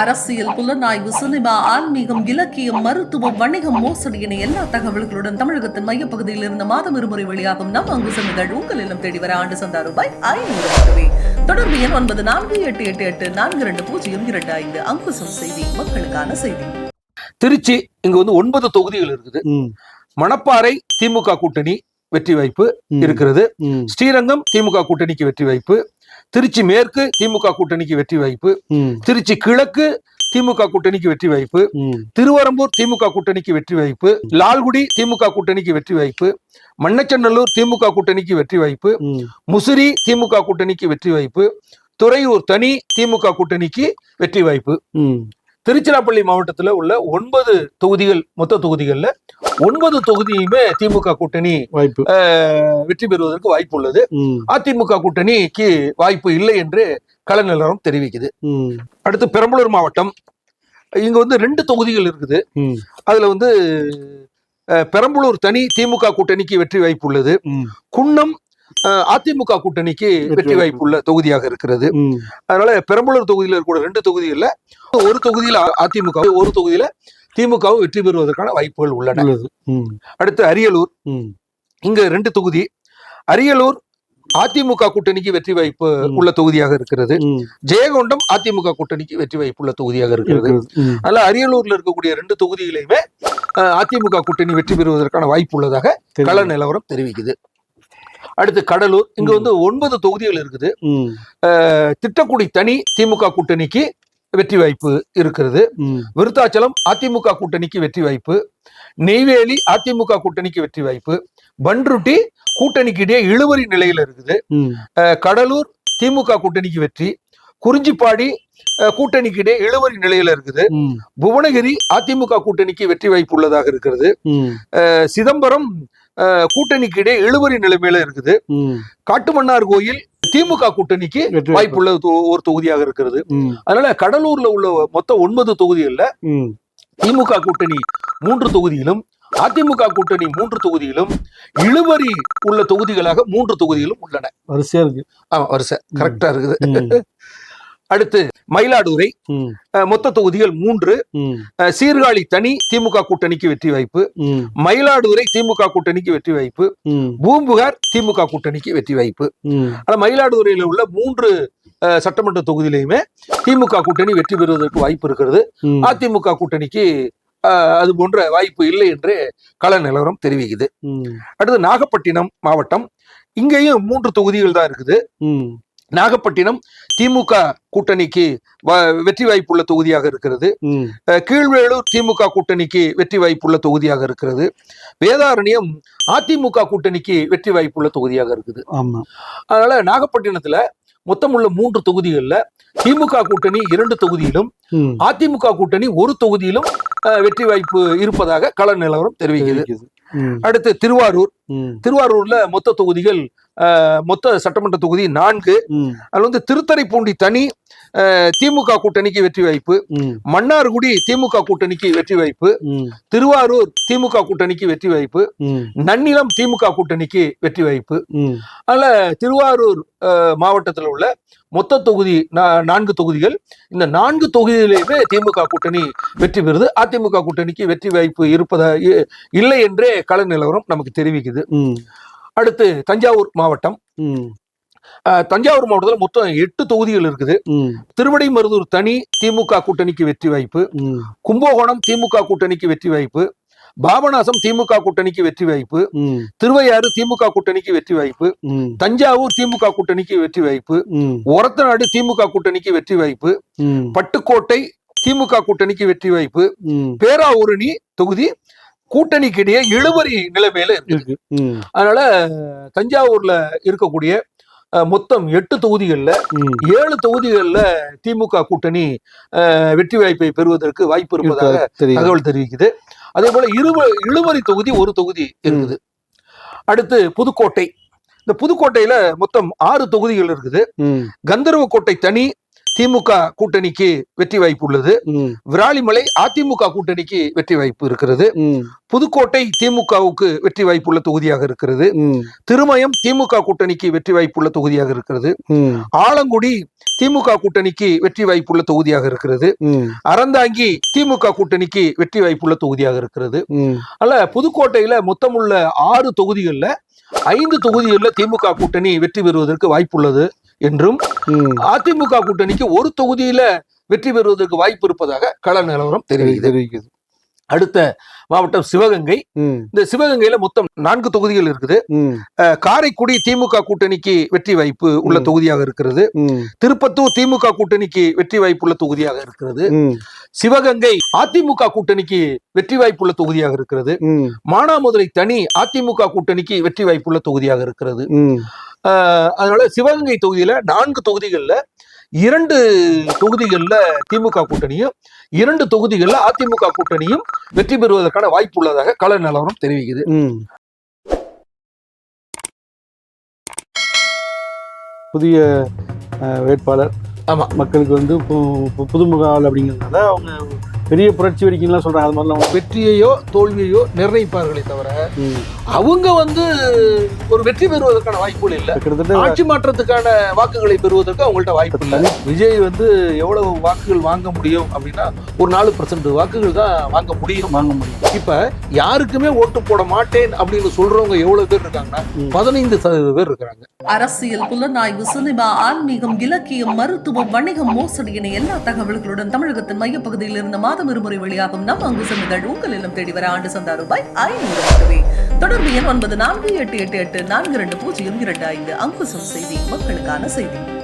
அரசியல் புலனாய்வு சினிமா ஆன்மீகம் இலக்கியம் மருத்துவம் வணிகம் மோசடி என எல்லா தகவல்களுடன் தமிழகத்தின் மையப்பகுதியில் இருந்து மாதம் இருமுறை வெளியாகும் நம் அங்குச நிகழ்வு உங்கள் இல்லம் தேடி வர ஆண்டு சந்தா ரூபாய் ஐநூறு மட்டுமே. தொடர்பு எண் ஒன்பது நான்கு எட்டு எட்டு எட்டு நான்கு இரண்டு பூஜ்ஜியம் இரண்டு ஐந்து. அங்குசம் செய்தி மக்களுக்கான செய்தி. திருச்சி இங்க வந்து ஒன்பது தொகுதிகள் இருக்குது. மணப்பாறை திமுக கூட்டணி வெற்றி வாய்ப்பு இருக்கிறது. ஸ்ரீரங்கம் திமுக கூட்டணிக்கு வெற்றி வாய்ப்பு. திருச்சி மேற்கு திமுக கூட்டணிக்கு வெற்றி வாய்ப்பு. திருச்சி கிழக்கு திமுக கூட்டணிக்கு வெற்றி வாய்ப்பு. திருவரம்பூர் திமுக கூட்டணிக்கு வெற்றி வாய்ப்பு. லால்குடி திமுக கூட்டணிக்கு வெற்றி வாய்ப்பு. மண்ணச்சநல்லூர் திமுக கூட்டணிக்கு வெற்றி வாய்ப்பு. முசிறி திமுக கூட்டணிக்கு வெற்றி வாய்ப்பு. துறையூர் தனி திமுக கூட்டணிக்கு வெற்றி வாய்ப்பு. திருச்சிராப்பள்ளி மாவட்டத்தில் உள்ள ஒன்பது தொகுதிகள் மொத்த தொகுதிகள்ல ஒன்பது தொகுதியுமே திமுக கூட்டணி வாய்ப்பு. வெற்றி பெறுவதற்கு வாய்ப்பு உள்ளது. அதிமுக கூட்டணிக்கு வாய்ப்பு இல்லை என்று கள நிலவரம் தெரிவிக்குது. அடுத்து பெரம்பலூர் மாவட்டம். இங்க வந்து ரெண்டு தொகுதிகள் இருக்குது. அதுல வந்து பெரம்பலூர் தனி திமுக கூட்டணிக்கு வெற்றி வாய்ப்பு உள்ளது. குன்னம் அதிமுக கூட்டணிக்கு வெற்றி வாய்ப்பு. உள்ள தொகுதியாக இருக்கிறது. அதனால பெரம்பலூர் தொகுதியில் இருக்கக்கூடிய ரெண்டு தொகுதிகளில் ஒரு தொகுதியில் அதிமுக ஒரு தொகுதியில திமுகவும் வெற்றி பெறுவதற்கான வாய்ப்புகள் உள்ளன. அடுத்து அரியலூர். இங்க ரெண்டு தொகுதி. அரியலூர் அதிமுக கூட்டணிக்கு வெற்றி வாய்ப்பு. உள்ள தொகுதியாக இருக்கிறது. ம், ஜெயங்கொண்டம் அதிமுக கூட்டணிக்கு வெற்றி வாய்ப்பு உள்ள தொகுதியாக இருக்கிறது. அதனால அரியலூர்ல இருக்கக்கூடிய ரெண்டு தொகுதிகளையுமே அதிமுக கூட்டணி வெற்றி பெறுவதற்கான வாய்ப்பு உள்ளதாக கள. நிலவரம் தெரிவிக்குது. அடுத்து கடலூர். இங்க. வந்து ஒன்பது தொகுதிகள் இருக்குது. திட்டக்குடி தனி திமுக கூட்டணிக்கு வெற்றி வாய்ப்பு இருக்கிறது. விருத்தாச்சலம் அதிமுக கூட்டணிக்கு வெற்றி வாய்ப்பு. நெய்வேலி அதிமுக கூட்டணிக்கு வெற்றி வாய்ப்பு. பன்ருட்டி கூட்டணிக்கு இடையே இழுவரி நிலையில இருக்குது. கடலூர் திமுக கூட்டணிக்கு வெற்றி. குறிஞ்சிப்பாடி கூட்டணிக்கு இடையே இழுவரி நிலையில இருக்குது. புவனகிரி அதிமுக கூட்டணிக்கு வெற்றி வாய்ப்பு உள்ளதாக இருக்கிறது. சிதம்பரம் கூட்டணிக்கு இடையே இழுவரி நிலைமையில இருக்குது. காட்டுமன்னார் கோயில் திமுக கூட்டணிக்கு வாய்ப்புள்ள ஒரு தொகுதியாக இருக்கிறது. அதனால கடலூர்ல உள்ள மொத்த ஒன்பது தொகுதிகள்ல திமுக கூட்டணி மூன்று தொகுதியிலும் அதிமுக கூட்டணி மூன்று தொகுதியிலும் இழுவரி உள்ள தொகுதிகளாக மூன்று தொகுதிகளும் உள்ளன. வரிசையா இருக்கு. ஆமா வரிசை. கரெக்டா இருக்குது. அடுத்து மயிலாடுதுறை மொத்த தொகுதிகள் மூன்று. சீர்காழி தனி திமுக கூட்டணிக்கு வெற்றி வாய்ப்பு. மயிலாடுதுறை திமுக கூட்டணிக்கு வெற்றி வாய்ப்பு. பூம்புகார் திமுக கூட்டணிக்கு வெற்றி வாய்ப்பு. ம், ஆனா மயிலாடுதுறையில உள்ள மூன்று சட்டமன்ற தொகுதியிலையுமே திமுக கூட்டணி வெற்றி பெறுவதற்கு வாய்ப்பு இருக்கிறது. அதிமுக கூட்டணிக்கு அது போன்ற வாய்ப்பு இல்லை என்று கள நிலவரம் தெரிவிக்குது. அடுத்து நாகப்பட்டினம் மாவட்டம். இங்கேயும் மூன்று தொகுதிகள் தான் இருக்குது. நாகப்பட்டினம் திமுக கூட்டணிக்கு வெற்றி வாய்ப்புள்ள தொகுதியாக இருக்கிறது. கீழ்வேளூர் திமுக கூட்டணிக்கு வெற்றி வாய்ப்புள்ள தொகுதியாக இருக்கிறது. வேதாரண்யம் அதிமுக கூட்டணிக்கு வெற்றி வாய்ப்புள்ள தொகுதியாக இருக்குது. அதனால நாகப்பட்டினத்துல மொத்தம் உள்ள மூன்று தொகுதிகள்ல திமுக கூட்டணி இரண்டு தொகுதியிலும் அதிமுக கூட்டணி ஒரு தொகுதியிலும் வெற்றி வாய்ப்பு இருப்பதாக கள நிலவரம். ம், அடுத்து திருவாரூர். திருவாரூர்ல மொத்த தொகுதிகள் மொத்த சட்டமன்ற தொகுதி நான்கு. அதுல வந்து திருத்தறைப்பூண்டி தனி திமுக கூட்டணிக்கு வெற்றி வாய்ப்பு. மன்னார்குடி திமுக கூட்டணிக்கு வெற்றி வாய்ப்பு. திருவாரூர் திமுக கூட்டணிக்கு வெற்றி வாய்ப்பு. நன்னிலம் திமுக கூட்டணிக்கு வெற்றி வாய்ப்பு. ம், அதனால திருவாரூர் மாவட்டத்தில் உள்ள மொத்த தொகுதி நான்கு தொகுதிகள். இந்த நான்கு தொகுதியிலேயுமே திமுக கூட்டணி வெற்றி பெறுது. அதிமுக கூட்டணிக்கு வெற்றி வாய்ப்பு இருப்பதா இல்லை என்றே கள நிலவரம் நமக்கு தெரிவிக்குது. அடுத்து தஞ்சாவூர் மாவட்டம். தஞ்சாவூர் மாவட்டத்தில் மொத்தம் எட்டு தொகுதிகள் இருக்குது. ம், திருவடைமருதூர் தனி திமுக கூட்டணிக்கு வெற்றி வாய்ப்பு. கும்பகோணம் திமுக கூட்டணிக்கு வெற்றி வாய்ப்பு. பாபநாசம் திமுக கூட்டணிக்கு வெற்றி வாய்ப்பு. திருவையாறு திமுக கூட்டணிக்கு வெற்றி வாய்ப்பு. தஞ்சாவூர் திமுக கூட்டணிக்கு வெற்றி வாய்ப்பு. ஒரத்தநாடு திமுக கூட்டணிக்கு வெற்றி வாய்ப்பு. பட்டுக்கோட்டை திமுக கூட்டணிக்கு வெற்றி வாய்ப்பு. பேராவூரணி தொகுதி கூட்டணிக்கு இடையே இழுபறி நிலைமையில இருக்கு. அதனால தஞ்சாவூர்ல இருக்கக்கூடிய மொத்தம் எட்டு தொகுதிகள்ல ஏழு தொகுதிகள்ல திமுக கூட்டணி வெற்றி வாய்ப்பை பெறுவதற்கு வாய்ப்பு இருப்பதாக தகவல் தெரிவிக்குது. அதே போல இருவ இழுவரி தொகுதி ஒரு தொகுதி இருக்குது. அடுத்து புதுக்கோட்டை. இந்த புதுக்கோட்டையில மொத்தம் ஆறு தொகுதிகள் இருக்குது. ம், கந்தர்வக்கோட்டை தனி திமுக கூட்டணிக்கு வெற்றி வாய்ப்பு உள்ளது. விராலிமலை அதிமுக கூட்டணிக்கு வெற்றி வாய்ப்பு இருக்கிறது. புதுக்கோட்டை திமுகவுக்கு வெற்றி வாய்ப்புள்ள தொகுதியாக இருக்கிறது. திருமயம் திமுக கூட்டணிக்கு வெற்றி வாய்ப்புள்ள தொகுதியாக இருக்கிறது. ஆலங்குடி திமுக கூட்டணிக்கு வெற்றி வாய்ப்புள்ள தொகுதியாக இருக்கிறது. அறந்தாங்கி திமுக கூட்டணிக்கு வெற்றி வாய்ப்புள்ள தொகுதியாக இருக்கிறது. அல்ல புதுக்கோட்டையில மொத்தமுள்ள ஆறு தொகுதிகள்ல ஐந்து தொகுதிகளில் திமுக கூட்டணி வெற்றி பெறுவதற்கு வாய்ப்புள்ளது. என்றும். அதிமுக கூட்டணிக்கு ஒரு தொகுதியில வெற்றி பெறுவதற்கு வாய்ப்பு இருப்பதாக கள நிலவரம் தெரிவிக்குது. அடுத்த மாவட்டம் சிவகங்கை. இந்த சிவகங்கையில மொத்தம் நான்கு தொகுதிகள் இருக்குது. காரைக்குடி திமுக கூட்டணிக்கு வெற்றி வாய்ப்பு உள்ள. தொகுதியாக இருக்கிறது. திருப்பத்தூர் திமுக கூட்டணிக்கு வெற்றி வாய்ப்புள்ள தொகுதியாக இருக்கிறது. சிவகங்கை அதிமுக கூட்டணிக்கு வெற்றி வாய்ப்புள்ள தொகுதியாக இருக்கிறது. மானாமதுரை தனி அதிமுக கூட்டணிக்கு வெற்றி வாய்ப்புள்ள தொகுதியாக இருக்கிறது. அதனால சிவகங்கை தொகுதியில நான்கு தொகுதிகள்ல இரண்டு தொகுதிகள்ல திமுக கூட்டணியும் இரண்டு தொகுதிகள்ல அதிமுக கூட்டணியும் வெற்றி பெறுவதற்கான வாய்ப்பு உள்ளதாக கள நிலவரம் தெரிவிக்குது. புதிய வேட்பாளர் ஆமா. மக்களுக்கு வந்து புதுமுக ஆள் அப்படிங்கிறதுனால அவங்க பெரிய புரட்சி வெடிக்கலாம் சொல்றாங்க. அது மாதிரிலாம் வெற்றியையோ தோல்வியையோ நிர்ணயிப்பார்களே தவிர. அவங்க வந்து ஒரு வெற்றி பெறுவதற்கான வாய்ப்புகள் இல்ல. கிட்டத்தட்ட ஆட்சி மாற்றத்துக்கான வாக்குகளை பெறுவதற்கு அவங்கள்ட்ட வாய்ப்பு இல்லை. விஜய் வந்து எவ்வளவு வாக்குகள் வாங்க முடியும் அப்படின்னா ஒரு நாலு பர்சன்ட் வாக்குகள் தான் வாங்க முடியும். வாங்க முடியும். இப்ப யாருக்குமே ஓட்டு போட மாட்டேன் அப்படின்னு சொல்றவங்க எவ்வளவு பேர் இருக்காங்கன்னா. பதினைந்து சதவீத பேர் இருக்கிறாங்க. அரசியல் புலனாய்வு சினிமா ஆன்மீகம் இலக்கியம் மருத்துவம் வணிகம் மோசடி என எல்லா தகவல்களுடன் தமிழகத்தின் மையப்பகுதியில் இருந்த மாதம் இருமுறை வெளியாகும் நம் அங்குசம் இதழ் உங்கள் இல்லம் தேடி வர ஆண்டு சந்தா ரூபாய் ஐநூறு மட்டுமே தொடர்பு எண் ஒன்பது நான்கு எட்டு எட்டு எட்டு நான்கு இரண்டு பூஜ்ஜியம் இரண்டு ஐந்து. அங்குசம் செய்தி மக்களுக்கான செய்தி.